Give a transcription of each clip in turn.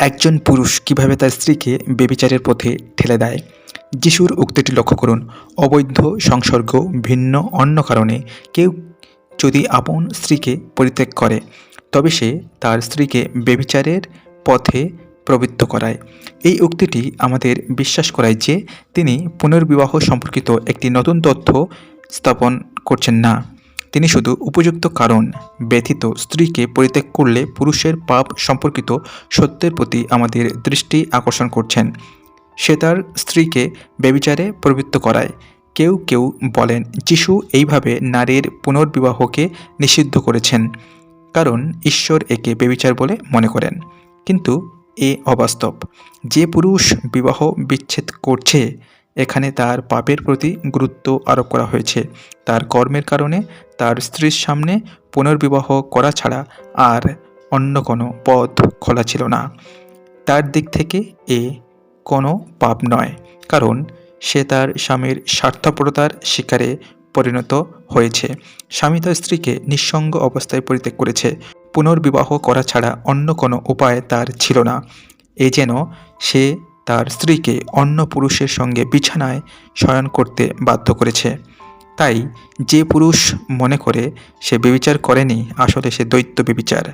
একজন পুরুষ কীভাবে তার স্ত্রীকে বেবিচারের পথে ঠেলে দেয়? যিশুর উক্তিটি লক্ষ্য করুন। অবৈধ সংসর্গ ভিন্ন অন্য কারণে কেউ যদি আপন স্ত্রীকে পরিত্যাগ করে, তবে সে তার স্ত্রীকে বেবিচারের পথে প্রবৃত্ত করায়। এই উক্তিটি আমাদের বিশ্বাস করায় যে তিনি পুনর্বিবাহ সম্পর্কিত একটি নতুন তথ্য স্থাপন করছেন না। তিনি শুধু উপযুক্ত কারণ ব্যথিত স্ত্রীকে পরিত্যাগ করলে পুরুষের পাপ সম্পর্কিত সত্যের প্রতি আমাদের দৃষ্টি আকর্ষণ করছেন। সে তার স্ত্রীকে ব্যবিচারে প্রবৃত্ত করায়। কেউ কেউ বলেন, যিশু এইভাবে নারীর পুনর্বিবাহকে নিষিদ্ধ করেছেন, কারণ ঈশ্বর একে বেবিচার বলে মনে করেন। কিন্তু এ অবাস্তব। যে পুরুষ বিবাহ বিচ্ছেদ করছে এখানে তার পাপের প্রতি গুরুত্ব আরোপ করা হয়েছে। তার কর্মের কারণে তার স্ত্রীর সামনে পুনর্বিবাহ করা ছাড়া আর অন্য কোনো পথ খোলা ছিল না। তার দিক থেকে এ কোনো পাপ নয়, কারণ সে তার স্বামীর স্বার্থপরতার শিকারে পরিণত হয়েছে। স্বামী তার স্ত্রীকে নিঃসঙ্গ অবস্থায় পরিত্যাগ করেছে। পুনর্বিবাহ করা ছাড়া অন্য কোনো উপায় তার ছিল না। এ যেন সে তার স্ত্রীকে অন্য পুরুষের সঙ্গে বিছানায় শয়ন করতে বাধ্য করেছে। তাই যে পুরুষ মনে করে সে বেবিচার করেনি, আসলে সে দৈত্য বেবিচার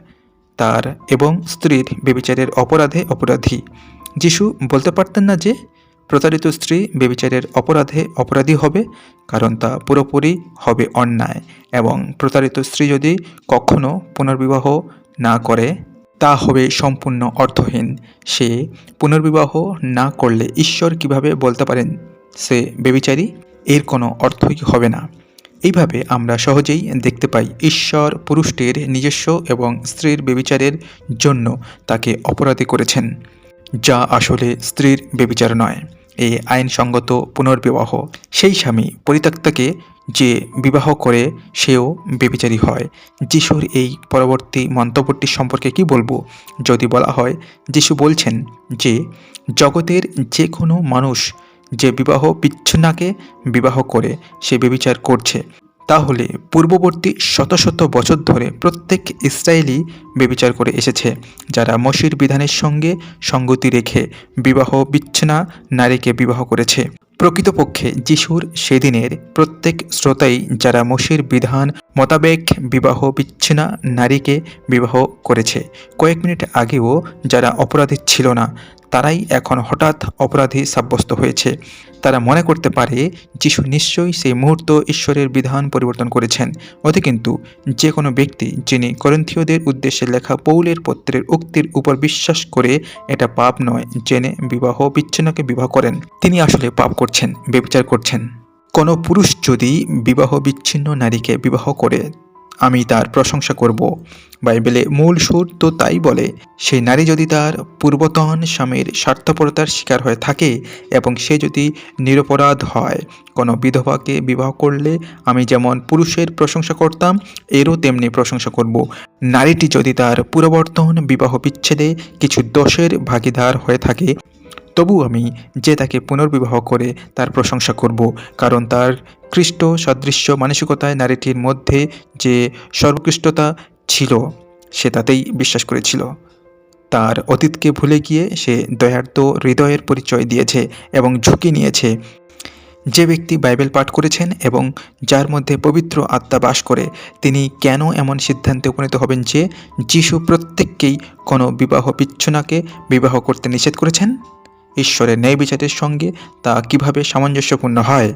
তার এবং স্ত্রীর বেবিচারের অপরাধে অপরাধী। যিশু বলতে পারতেন না যে প্রতারিত স্ত্রী বেবিচারের অপরাধে অপরাধী হবে, কারণ তা পুরোপুরি হবে অন্যায়। এবং প্রতারিত স্ত্রী যদি কখনো পুনর্বিবাহ না করে তা হবে সম্পূর্ণ অর্থহীন। সে পুনর্বিবাহ না করলে ঈশ্বর কীভাবে বলতে পারেন? সে বেবিচারী এর কোনো অর্থই হবে না? এইভাবে আমরা সহজেই দেখতে পাই ঈশ্বর পুরুষটির নিজস্ব এবং স্ত্রীর বেবিচারের জন্য তাকে অপরাধী করেছেন, যা আসলে স্ত্রীর বেবিচার নয়। এ আইনসঙ্গত পুনর্বিবাহ। সেই স্বামী পরিত্যক্তাকে যে বিবাহ করে সেও বেবিচারী হয়। যিশুর এই পরবর্তী মন্তব্যটি সম্পর্কে কি বলব? যদি বলা হয়, যিশু বলছেন যে, জগতের যে কোনো মানুষ যে বিবাহ বিচ্ছিন্নাকে বিবাহ করে, সে বেবিচার করছে। তাহলে পূর্ববর্তী শত শত বছর ধরে প্রত্যেক ইসরায়েলি বেবিচার করে এসেছে, যারা মসির বিধানের সঙ্গে সঙ্গতি রেখে বিবাহ বিচ্ছিন্ন নারীকে বিবাহ করেছে। প্রকৃতপক্ষে যিশুর সেদিনের প্রত্যেক শ্রোতাই যারা মসির বিধান মোতাবেক বিবাহ বিচ্ছিনা নারীকে বিবাহ করেছে। কয়েক মিনিট আগেও যারা অপরাধী ছিল না তারাই এখন হঠাৎ অপরাধী সাব্যস্ত হয়েছে। তারা মনে করতে পারে যিশু নিশ্চয়ই সেই মুহূর্ত ঈশ্বরের বিধান পরিবর্তন করেছেন। ওতে কিন্তু যে কোনো ব্যক্তি যিনি করন্থীয়দের উদ্দেশ্যে লেখা পৌলের পত্রের উক্তির উপর বিশ্বাস করে এটা পাপ নয়, জেনে বিবাহ বিচ্ছিন্নকে বিবাহ করেন। তিনি আসলে পাপ করছেন বেবিচার করছেন। কোনো পুরুষ যদি বিবাহ বিচ্ছিন্ন নারীকে বিবাহ করে আমি তার প্রশংসা করব। বাইবেলে মূল সুর তো তাই বলে সেই নারী যদি তার পূর্বতন স্বামীর স্বার্থপরতার শিকার হয়ে থাকে এবং সে যদি নিরপরাধ হয়, কোনো বিধবাকে বিবাহ করলে আমি যেমন পুরুষের প্রশংসা করতাম, এরও তেমনি প্রশংসা করব। নারীটি যদি তার পূর্ববর্তন বিবাহ বিচ্ছেদে কিছু দোষের ভাগিদার হয়ে থাকে তবু আমি যে তাকে পুনর্বিবাহ করে তার প্রশংসা করব, কারণ তার কৃষ্ট সদৃশ্য মানসিকতায় নারীটির মধ্যে যে সর্বোৎকৃষ্টতা ছিল, সে তাতেই বিশ্বাস করেছিল। তার অতীতকে ভুলে গিয়ে সে দয়ার্দ হৃদয়ের পরিচয় দিয়েছে এবং ঝুঁকি নিয়েছে। যে ব্যক্তি বাইবেল পাঠ করেছেন এবং যার মধ্যে পবিত্র আত্মা বাস করে, তিনি কেন এমন সিদ্ধান্তে উপনীত হবেন যে, যিশু প্রত্যেককেই কোনো বিবাহ বিচ্ছনাকে বিবাহ করতে নিষেধ করেছেন? ঈশ্বরের ন্যায় বিচারের সঙ্গে তা কীভাবে সামঞ্জস্যপূর্ণ হয়?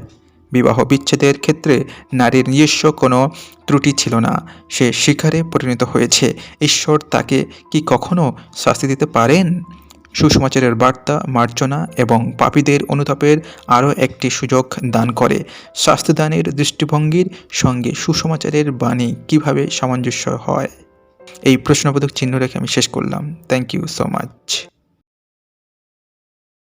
বিবাহ বিচ্ছেদের ক্ষেত্রে নারীর নিজস্ব কোনো ত্রুটি ছিল না। সে শিকারে পরিণত হয়েছে। ঈশ্বর তাকে কি কখনো শাস্তি দিতে পারেন? সুসমাচারের বার্তা, মার্জনা এবং পাপীদের অনুতাপের আরও একটি সুযোগ দান করে। শাস্তিদানের দৃষ্টিভঙ্গির সঙ্গে সুসমাচারের বাণী কীভাবে সামঞ্জস্য হয়? এই প্রশ্নবোধক চিহ্ন রেখে আমি শেষ করলাম। Thank you so much